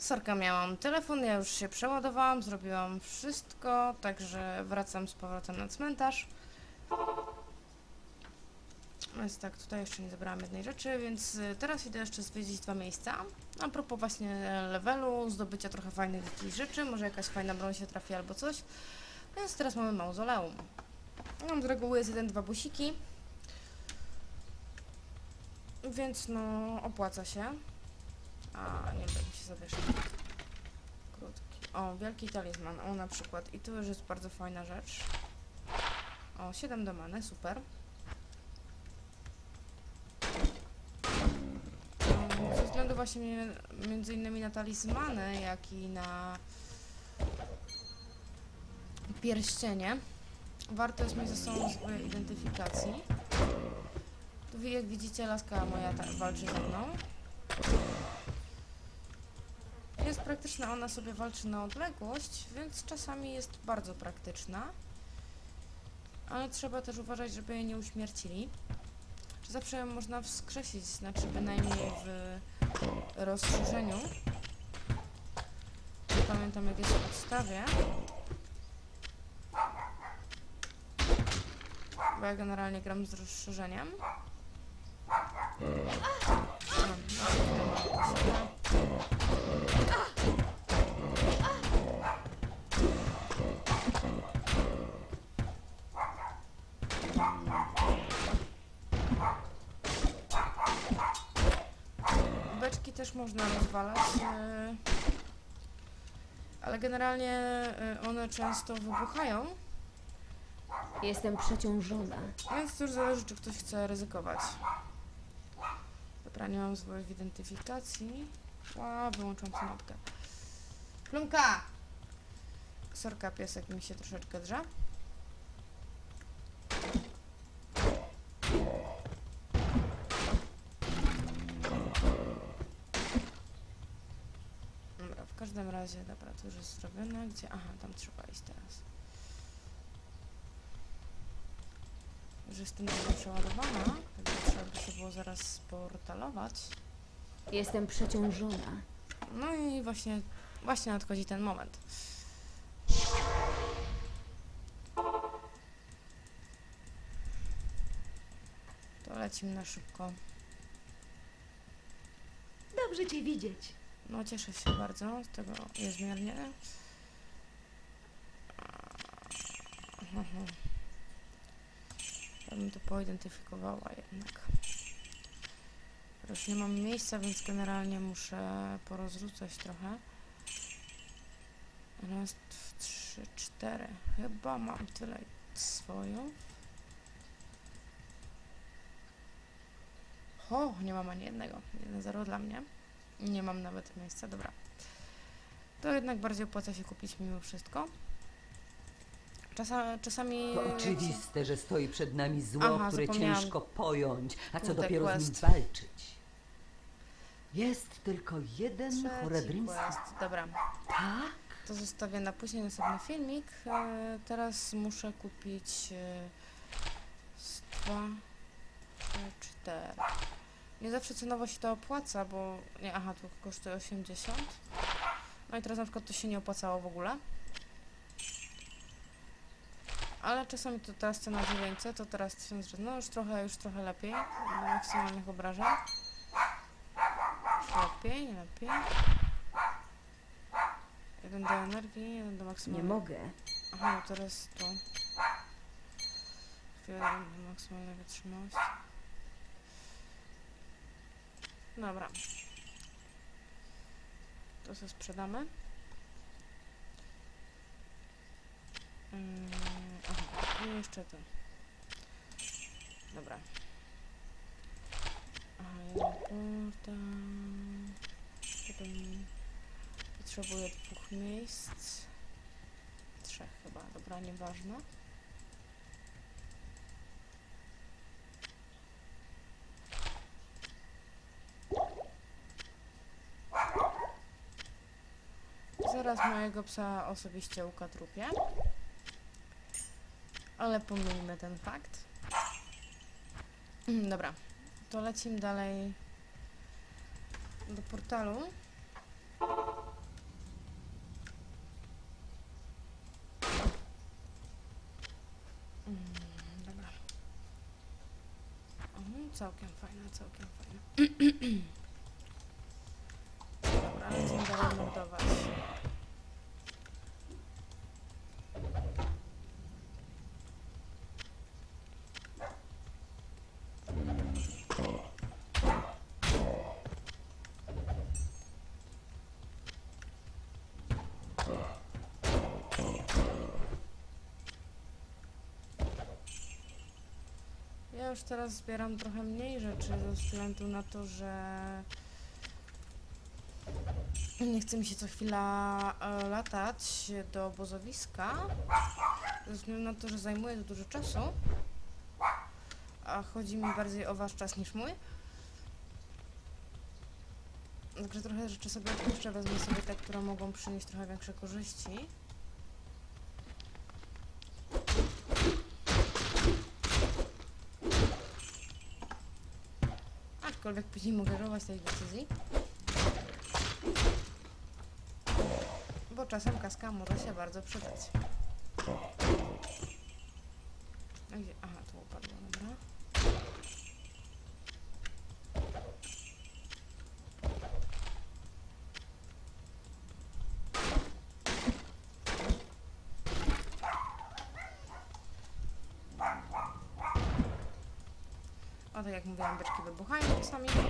Sorka, miałam telefon, ja już się przeładowałam, zrobiłam wszystko, także wracam z powrotem na cmentarz. Więc tak, tutaj jeszcze nie zebrałam jednej rzeczy, więc y, teraz idę jeszcze zwiedzić dwa miejsca. A propos właśnie levelu, zdobycia trochę fajnych jakichś rzeczy, może jakaś fajna broń się trafi albo coś. Więc teraz mamy mauzoleum. Mam z reguły jest jeden, dwa busiki. Więc no, opłaca się. A, nie się zawiesza. Krótki. O, wielki talizman. O, na przykład. I tu już jest bardzo fajna rzecz. O, 7 do many, super. Ze względu właśnie mi- między innymi na talizmany, jak i na pierścienie. Warto jest mieć ze sobą swoje identyfikacji. Tu jak widzicie, laska moja ta, walczy ze mną. Jest praktyczna, ona sobie walczy na odległość, więc czasami jest bardzo praktyczna. Ale trzeba też uważać, żeby jej nie uśmiercili. Zawsze ją można wskrzesić, znaczy bynajmniej w rozszerzeniu. Nie pamiętam jak jest w podstawie. Bo ja generalnie gram z rozszerzeniem. No. Beczki też można rozwalać, e, ale generalnie e, one często wybuchają, Jestem przeciążona. więc już zależy, czy ktoś chce ryzykować. Dobra, nie mam swoich identyfikacji. Ła, wyłączam kanapkę. Plumka! Sorka, piesek mi się troszeczkę drze. Dobra, w każdym razie, dobra, to już jest zrobione. Gdzie? Aha, tam trzeba iść teraz. Już jestem przeładowana, także trzeba by się było zaraz sportalować. Jestem przeciążona. No i właśnie, właśnie nadchodzi ten moment. To lecimy na szybko. Dobrze cię widzieć. No cieszę się bardzo z tego niezmiernie. Mhm. Ja bym to poidentyfikowała jednak. Już nie mam miejsca, więc generalnie muszę porozrzucać trochę. Raz, dwa, trzy, cztery. Chyba mam tyle swoją. O, nie mam ani jednego. 1-0 dla mnie. Nie mam nawet miejsca, dobra. To jednak bardziej opłaca się kupić mimo wszystko. Czasa, czasami... To oczywiste, że stoi przed nami zło, Aha, które zapomniałam. ciężko pojąć, a co Kurde, dopiero z nim quest. walczyć. Jest tylko jeden Trzeci choredryński. quest. Dobra, Tak? to zostawię na później następny filmik. E, teraz muszę kupić e, z dwa, trzy, cztery. Nie zawsze cenowo się to opłaca, bo... Nie, aha, tu kosztuje 80. No i teraz na przykład to się nie opłacało w ogóle. Ale czasami to teraz cena 900, to teraz 1000, no już trochę, już trochę lepiej, maksymalnych obrażeń. Lepiej, lepiej. Jeden do energii, jeden do Nie maksymalnej. mogę. Aha, no teraz to. Chwilę do maksymalnej wytrzymałości. Dobra. To sobie sprzedamy. Yy, aha, i jeszcze to. Dobra. Potem potrzebuję dwóch miejsc. Trzech chyba, dobra, nieważne. Zaraz mojego psa osobiście ukatrupię. Ale pomijmy ten fakt. Dobra, to lecimy dalej do portalu. Mm, dobra. O, całkiem fajna, całkiem fajna. Dobra, lecimy dalej mordować. Już teraz zbieram trochę mniej rzeczy ze względu na to, że nie chce mi się co chwila e, latać do obozowiska. Ze względu na to, że zajmuje to dużo czasu. A chodzi mi bardziej o wasz czas niż mój. Także trochę rzeczy sobie odpuszczę, wezmę sobie te, które mogą przynieść trochę większe korzyści. Aczkolwiek później mogę żałować tej decyzji. Bo czasem kaska może się bardzo przydać. A gdzie? Aha, tu upadło, dobra. O, tak jak mówiłam, beczki wybuchają czasami. Tu.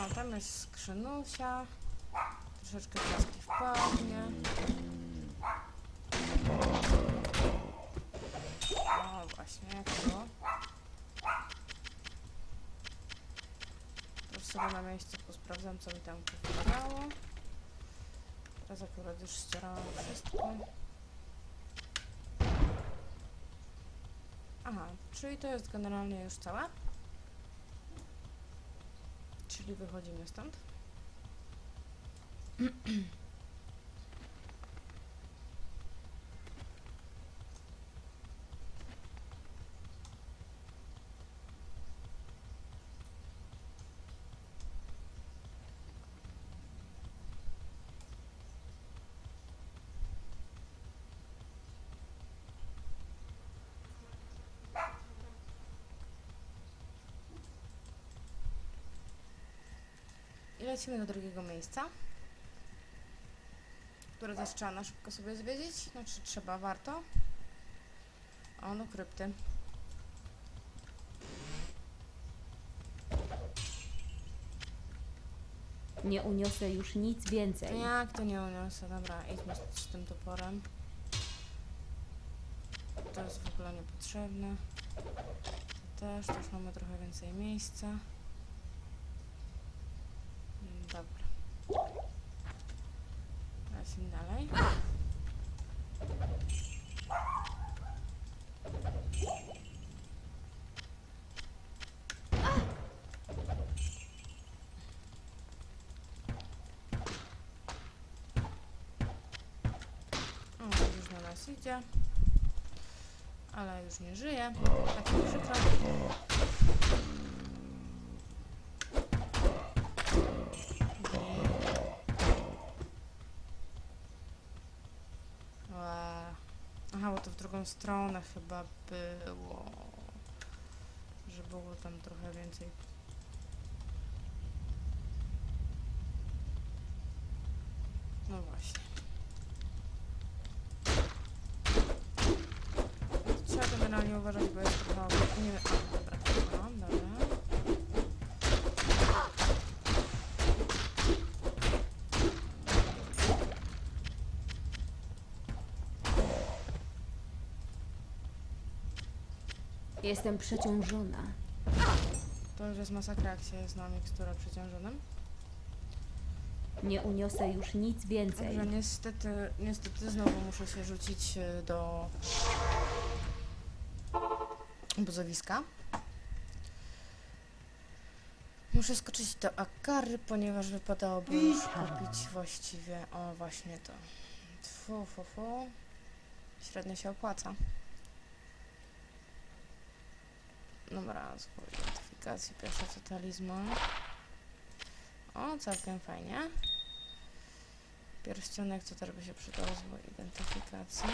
O, tam jest skrzynusia. Troszeczkę piaski wpadnie. O, właśnie, jak było. Sobie na miejscu posprawdzam, co mi tam powpadało. Teraz akurat już ścierałam wszystko. Aha, czyli to jest generalnie już całe. Czyli wychodzimy stąd. lecimy do drugiego miejsca, które też trzeba na szybko sobie zwiedzić. Znaczy trzeba, warto. O, no krypty. Nie uniosę już nic więcej. jak to nie uniosę? Dobra, idźmy z, z tym toporem. To jest w ogóle niepotrzebne. To też, już mamy trochę więcej miejsca. Mm, Dobra. Lecimy dalej. O, już na nas idzie. Ale już nie żyje. Tak mi przykro. Aha, bo to w drugą stronę chyba było. Że było tam trochę więcej. No właśnie. Trzeba generalnie uważać, bo jest trochę nie A, dobra, no, dobra. Jestem przeciążona. To już jest masakra, jak się jest na miksturę przeciążonym. Nie uniosę już nic więcej. Także niestety, niestety znowu muszę się rzucić e, do obozowiska. Muszę skoczyć do Akary, ponieważ wypadałoby już kupić właściwie, o właśnie to. Fu, fu, fu. Średnio się opłaca. Dobra, zwołuję identyfikacji, pierwsza to talizman. O, całkiem fajnie. Pierścionek to też by się przydał z identyfikacji.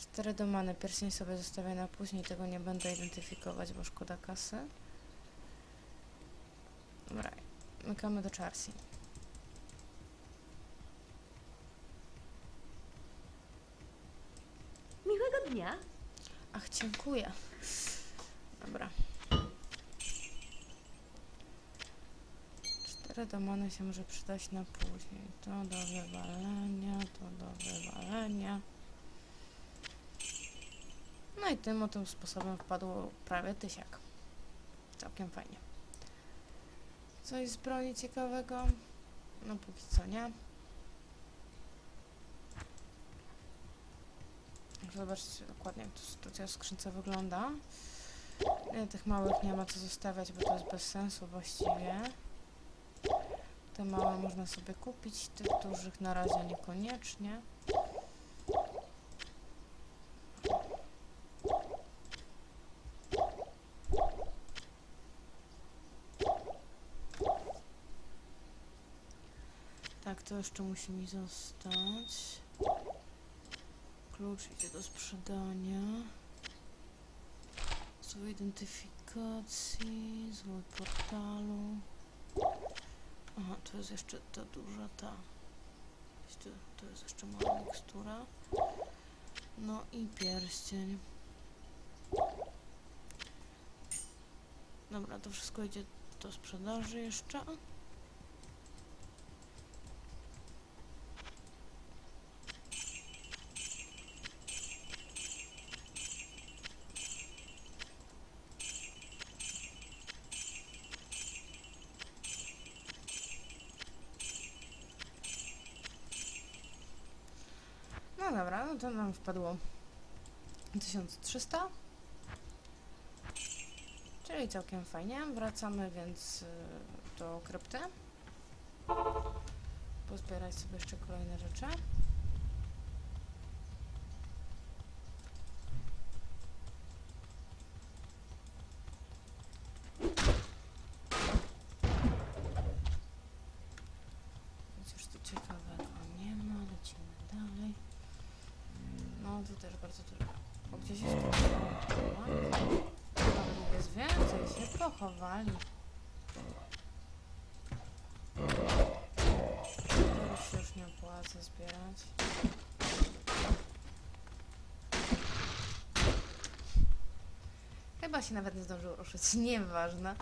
Cztery domany. Pierścień sobie zostawię na później, tego nie będę identyfikować, bo szkoda kasy. Dobra, mykamy do Charsi. Miłego dnia. Ach, dziękuję. Dobra. Cztery demony się może przydać na później. To do wywalenia, to do wywalenia. No i tym oto sposobem wpadło prawie tysiak. Całkiem fajnie. Coś z broni ciekawego? No póki co nie. Zobaczcie dokładnie jak to sytuacja w wygląda. Nie, tych małych nie ma co zostawiać, bo to jest bez sensu właściwie. Te małe można sobie kupić, tych dużych na razie niekoniecznie. Tak, to jeszcze musi mi zostać. Klucz idzie do sprzedania. Złej identyfikacji, złej portalu. Aha, to jest jeszcze ta duża ta. To jest jeszcze mała mikstura. No i pierścień. Dobra, to wszystko idzie do sprzedaży jeszcze. No dobra, no to nam wpadło 1300. Czyli całkiem fajnie. Wracamy więc y, do krypty. Pozbierać sobie jeszcze kolejne rzeczy. Nic już tu ciekawego nie ma. Lecimy dalej. No tu też bardzo dużo. O, gdzieś jest Ale ich jest To już już nie opłaca zbierać. Chyba się nawet nie zdążył ruszyć, nieważne.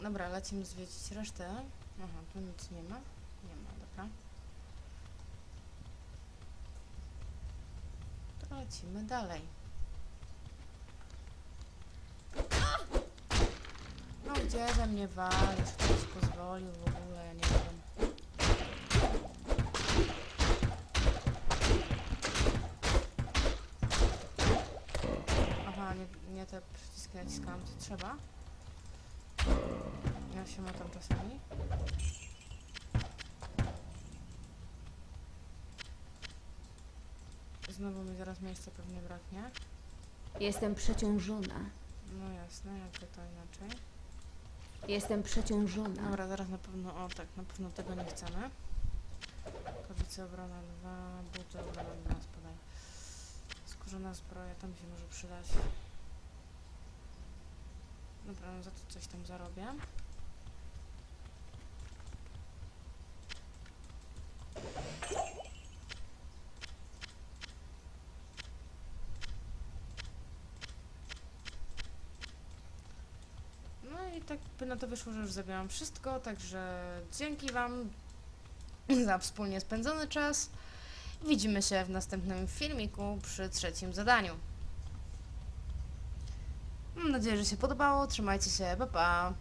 Dobra, lecimy zwiedzić resztę. Aha, tu nic nie ma. Nie ma, dobra. To lecimy dalej. No gdzie ze mnie walisz? Ktoś pozwolił w ogóle, ja nie wiem. Aha, nie, nie te przyciski naciskałam, co trzeba. Ja się motam czasami. Znowu mi zaraz miejsca pewnie braknie. Jestem przeciążona. No jasne, jakby to inaczej. Jestem przeciążona. Dobra, zaraz na pewno, o tak, na pewno tego nie chcemy. Kobice obrona 2, buty obrona 2, spadaj. Skórzana zbroja, to mi się może przydać. Dobra, no za to coś tam zarobię. No i tak by na to wyszło, że już zabieram wszystko, także dzięki Wam za wspólnie spędzony czas. Widzimy się w następnym filmiku przy trzecim zadaniu. Mam nadzieję, że się podobało. Trzymajcie się, pa pa!